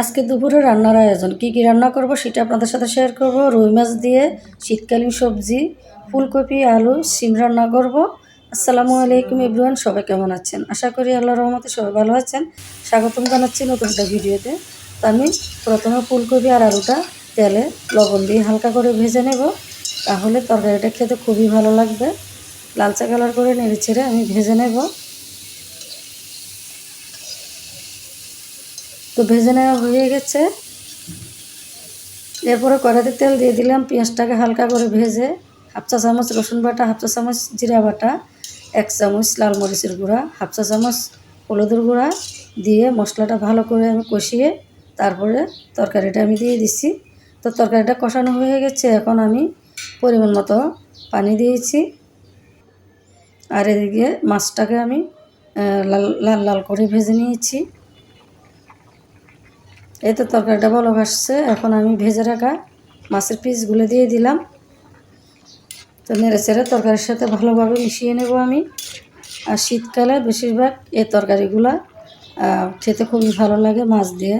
আজকে দুপুরে রান্নার আয়োজন। কী কী রান্না করব সেটা আপনাদের সাথে শেয়ার করব। রুই মাছ দিয়ে শীতকালীন সবজি, ফুলকপি, আলু সিম রান্না করব। আসসালামু আলাইকুম এভরিওয়ান, সবাই কেমন আছেন? আশা করি আল্লাহ রহমতে সবাই ভালো আছেন। স্বাগতম জানাচ্ছি নতুন একটা ভিডিওতে। তো আমি প্রথমে ফুলকপি আর আলুটা তেলে লবণ দিয়ে হালকা করে ভেজে নেব। তাহলে তরকারিটা খেতে খুবই ভালো লাগবে। লালচা কালার করে নেড়ে ছেড়ে আমি ভেজে নেব। তো ভেজে নেওয়া হয়ে গেছে। এরপরে কড়াইতে তেল দিয়ে দিলাম পেঁয়াজটাকে হালকা করে ভেজে হাফ চা চামচ রসুন বাটা, হাফ চা চামচ জিরা বাটা, এক চামচ লাল মরিচের গুঁড়া, হাফ চা চামচ হলুদের গুঁড়া দিয়ে মশলাটা ভালো করে আমি কষিয়ে তারপরে তরকারিটা আমি দিয়ে দিচ্ছি। তো তরকারিটা কষানো হয়ে গেছে, এখন আমি পরিমাণ মতো পানি দিয়েছি। আর এদিকে মাছটাকে আমি লাল লাল লাল করে ভেজে নিয়েছি। এই তো তরকারিটা ভালো ভাসছে। এখন আমি ভেজে রাখা মাছের পিসগুলো দিয়ে দিলাম। তো নেড়ে চেড়ে তরকারির সাথে ভালোভাবে মিশিয়ে নেব আমি। আর শীতকালে বেশিরভাগ এই তরকারিগুলো খেতে খুবই ভালো লাগে মাছ দিয়ে।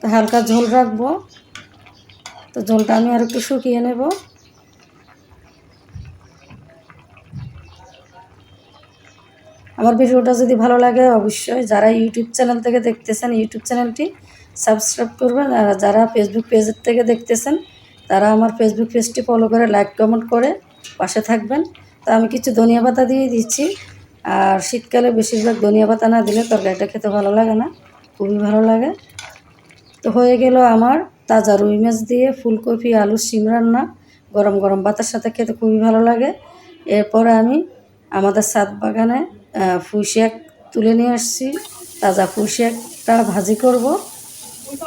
তো হালকা ঝোল রাখব। তো ঝোলটা আমি আর একটু শুকিয়ে নেব। আমার ভিডিওটা যদি ভালো লাগে অবশ্যই যারা ইউটিউব চ্যানেল থেকে দেখতেছেন, ইউটিউব চ্যানেলটি সাবস্ক্রাইব করবেন। আর যারা ফেসবুক পেজের থেকে দেখতেছেন, তারা আমার ফেসবুক পেজটি ফলো করে লাইক কমেন্ট করে পাশে থাকবেন। তো আমি কিছু ধনিয়া পাতা দিয়ে দিচ্ছি। আর শীতকালে বেশিরভাগ ধনিয়া পাতা না দিলে তরকারিটা খেতে ভালো লাগে না, খুবই ভালো লাগে। তো হয়ে গেল আমার তাজা রুই মাছ দিয়ে ফুলকপি, আলু সিম রান্না। গরম গরম ভাতের সাথে খেতে খুবই ভালো লাগে। এরপরে আমি আমাদের সাত বাগানে পুঁই শাক তুলে নিয়ে আসছি, তাজা পুঁই ভাজি করব।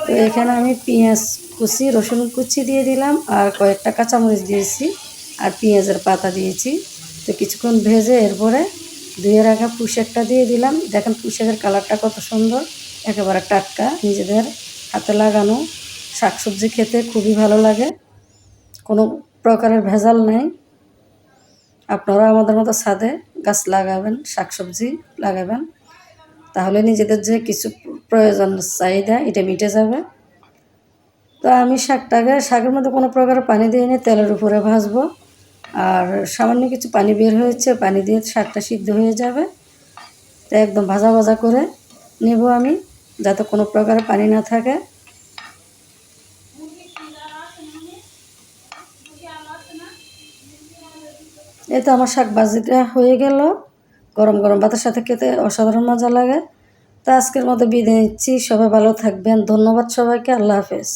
তো এখানে আমি পেঁয়াজ কুচি, রসুন কুচি দিয়ে দিলাম আর কয়েকটা কাঁচামরিচ দিয়েছি আর পেঁয়াজের পাতা দিয়েছি। তো কিছুক্ষণ ভেজে এরপরে ধুয়ে রাখা পুঁই শাকটা দিয়ে দিলাম। দেখেন পুঁই শাকের কালারটা কত সুন্দর, একেবারে টাটকা। নিজেদের হাতে লাগানো শাকসবজি খেতে খুবই ভালো লাগে। কোনো প্রকারের ভেজাল নেই। আপনারা আমাদের মতো ছাদে গাছ লাগাবেন, শাকসবজি লাগাবেন। তাহলে নিজেদের যে কিছু প্রয়োজন চাহিদা, এটা মিটে যাবে। তো আমি শাকটাকে, শাকের মধ্যে কোনো প্রকার পানি দিয়ে নিয়ে তেলের উপরে ভাজবো। আর সামান্য কিছু পানি বের হয়েছে, পানি দিয়ে শাকটা সিদ্ধ হয়ে যাবে। তো একদম ভাজা ভাজা করে নেব আমি, যাতে কোনো প্রকার পানি না থাকে। এই তো আমার শাক ভাজিটা হয়ে গেল। গরম গরম ভাতের সাথে খেতে অসাধারণ মজা লাগে। তা আজকের মতো বিদায় নিচ্ছি। সবাই ভালো থাকবেন। ধন্যবাদ সবাইকে। আল্লাহ হাফেজ।